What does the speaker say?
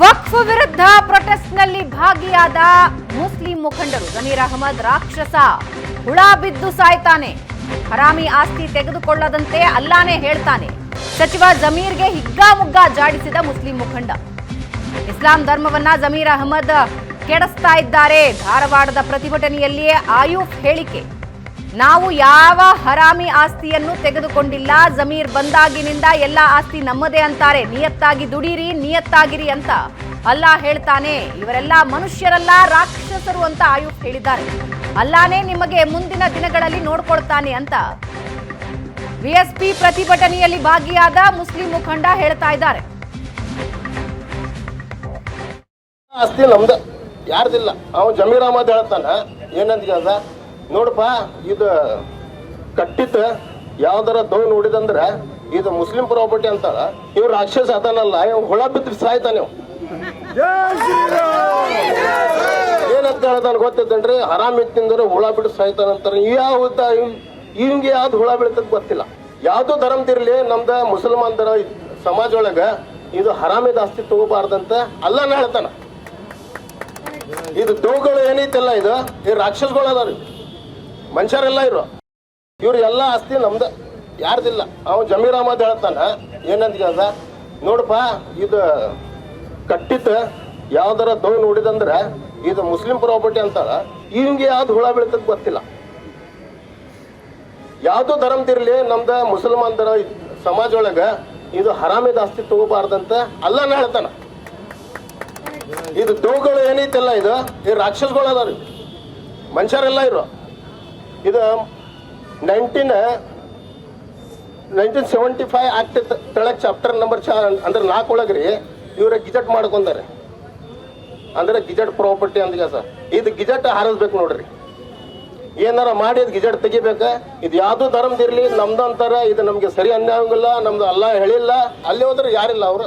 ವಕ್ಫ್ ವಿರುದ್ಧ ಪ್ರೊಟೆಸ್ಟ್ನಲ್ಲಿ ಭಾಗಿಯಾದ ಮುಸ್ಲಿಂ ಮುಖಂಡರು ಜಮೀರ್ ಅಹಮದ್ ರಾಕ್ಷಸ ಹುಳ ಬಿದ್ದು ಸಾಯ್ತಾನೆ. ಹರಾಮಿ ಆಸ್ತಿ ತೆಗೆದುಕೊಳ್ಳದಂತೆ ಅಲ್ಲಾನೇ ಹೇಳ್ತಾನೆ. ಸಚಿವ ಜಮೀರ್ಗೆ ಹಿಗ್ಗಾಮುಗ್ಗಾ ಜಾಡಿಸಿದ ಮುಸ್ಲಿಂ ಮುಖಂಡ. ಇಸ್ಲಾಂ ಧರ್ಮವನ್ನ ಜಮೀರ್ ಅಹಮದ್ ಕೆಡಿಸ್ತಾ ಇದ್ದಾರೆ. ಧಾರವಾಡದ ಪ್ರತಿಭಟನೆಯಲ್ಲಿಯೇ ಆಯೂಫ್ ಹೇಳಿಕೆ. ನಾವು ಯಾವ ಹರಾಮಿ ಆಸ್ತಿಯನ್ನು ತೆಗೆದುಕೊಂಡಿಲ್ಲ, ಜಮೀರ್ ಬಂದಾಗಿನಿಂದ ಎಲ್ಲ ಆಸ್ತಿ ನಮ್ಮದೇ ಅಂತಾರೆ. ನಿಯತ್ತಾಗಿ ದುಡೀರಿ, ನಿಯತ್ತಾಗಿರಿ ಅಂತ ಅಲ್ಲಾ ಹೇಳ್ತಾನೆ. ಇವರೆಲ್ಲ ಮನುಷ್ಯರಲ್ಲ, ರಾಕ್ಷಸರು ಅಂತ ಆಯುಕ್ತ ಹೇಳಿದ್ದಾರೆ. ಅಲ್ಲಾನೇ ನಿಮಗೆ ಮುಂದಿನ ದಿನಗಳಲ್ಲಿ ನೋಡ್ಕೊಳ್ತಾನೆ ಅಂತ ವಿಎಸ್ಪಿ ಪ್ರತಿಭಟನೆಯಲ್ಲಿ ಭಾಗಿಯಾದ ಮುಸ್ಲಿಂ ಮುಖಂಡ ಹೇಳ್ತಾ ಇದ್ದಾರೆ. ಆಸ್ತಿ ನಮ್ದು, ಯಾರ್ದಿಲ್ಲ. ಅವನು ಜಮೀರ್ ಅಹಮದ್ ಹೇಳ್ತಾನ. ಏನಂತ ನೋಡಪ್ಪ, ಇದು ಕಟ್ಟಿತ್ತ ಯಾವ್ದಾರ ದವ್ ನೋಡಿದಂದ್ರ ಇದು ಮುಸ್ಲಿಂ ಪ್ರಾಪರ್ಟಿ ಅಂತಾಳ ಇವ್ ರಾಕ್ಷಸ ಅದನ್ನಲ್ಲ ಇವ್ ಹುಳ ಬಿದ್ದು ಸಾಯ್ತಾನೆ. ಏನಂತ ಹೇಳ್ತಾನ ಗೊತ್ತಿದ್ದೇನ್ರಿ ಹರಾಮ್ ತಿಂದ್ರೆ ಹುಳ ಬಿಟ್ಟು ಸಾಯ್ತಾನಂತಾರ ಯಾವ ಹಿಂಗೆ ಯಾವ್ದು ಹುಳ ಬೀಳ್ತದ ಗೊತ್ತಿಲ್ಲ. ಯಾವ್ದು ಧರ್ಮದಿರ್ಲಿ ನಮ್ದ ಮುಸಲ್ಮಾನರ ಸಮಾಜ ಒಳಗ ಇದು ಹರಾಮಿದ ಆಸ್ತಿ ತಗೋಬಾರ್ದಂತ ಅಲ್ಲನ ಹೇಳ್ತಾನ. ಇದು ದೋಗಳು ಏನೈತಲ್ಲ ಇದು? ಈ ರಾಕ್ಷಸಗಳು ಮನುಷ್ಯರೆಲ್ಲ ಇರೋ ಇವ್ರು ಎಲ್ಲ ಆಸ್ತಿ ನಮ್ದು. ಯಾರ್ದಿಲ್ಲ. ಅವ ಜಮೀರ್ ಅಹಮದ್ ಹೇಳ್ತಾನ, ಏನಂತ ಕೇಳ್ದ? ನೋಡಪ್ಪ, ಇದು ಕಟ್ಟಿದ ಯಾವ್ದಾರ ದೋ ನೋಡಿದಂದ್ರೆ ಇದು ಮುಸ್ಲಿಂ ಪ್ರಾಪರ್ಟಿ ಅಂತಾರ ಹಿಂಗೆ ಯಾವ್ದು ಹುಳ ಬೀಳ್ತದ ಗೊತ್ತಿಲ್ಲ. ಯಾವ್ದು ಧರ್ಮದಿರ್ಲಿ ನಮ್ದ ಮುಸಲ್ಮಾನರ ಸಮಾಜ ಒಳಗ ಇದು ಹರಾಮಿದ ಆಸ್ತಿ ತಗೋಬಾರ್ದಂತ ಅಲ್ಲನ ಹೇಳ್ತಾನ. ಇದು ದೋಗಳು ಏನೈತಿಲ್ಲ ಇದು? ಈ ರಾಕ್ಷಸಗಳು ಅದಾರ ಮನುಷ್ಯರೆಲ್ಲ ಇರು ಇದು nineteen nineteen seventy five act ತೆಳಗ್ ಚಾಪ್ಟರ್ ನಂಬರ್ ಚಾ ಅಂದ್ರೆ ನಾಲ್ಕು ಒಳಗ್ರಿ, ಇವ್ರ ಗಿಜೆಟ್ ಮಾಡ್ಕೊಂಡಾರೆ. ಅಂದ್ರೆ ಗಿಜೆಟ್ ಪ್ರಾಪರ್ಟಿ ಅಂತ ಸರ್. ಇದು ಗಿಜೆಟ್ ಹಾರಿಸ್ಬೇಕು ನೋಡ್ರಿ. ಏನಾರ ಮಾಡಿ ಅದು ಗಿಜೆಟ್ ತೆಗಿಬೇಕ? ಇದು ಯಾವ್ದು ಧರ್ಮದಿರ್ಲಿ ನಮ್ದು ಅಂತಾರೆ, ಇದು ನಮಗೆ ಸರಿ ಅನ್ಯಾಯಂಗಿಲ್ಲ, ನಮ್ದು ಅಲ್ಲ ಹೇಳಿಲ್ಲ, ಅಲ್ಲಿ ಹೋದ್ರೆ ಯಾರಿಲ್ಲ ಅವ್ರು.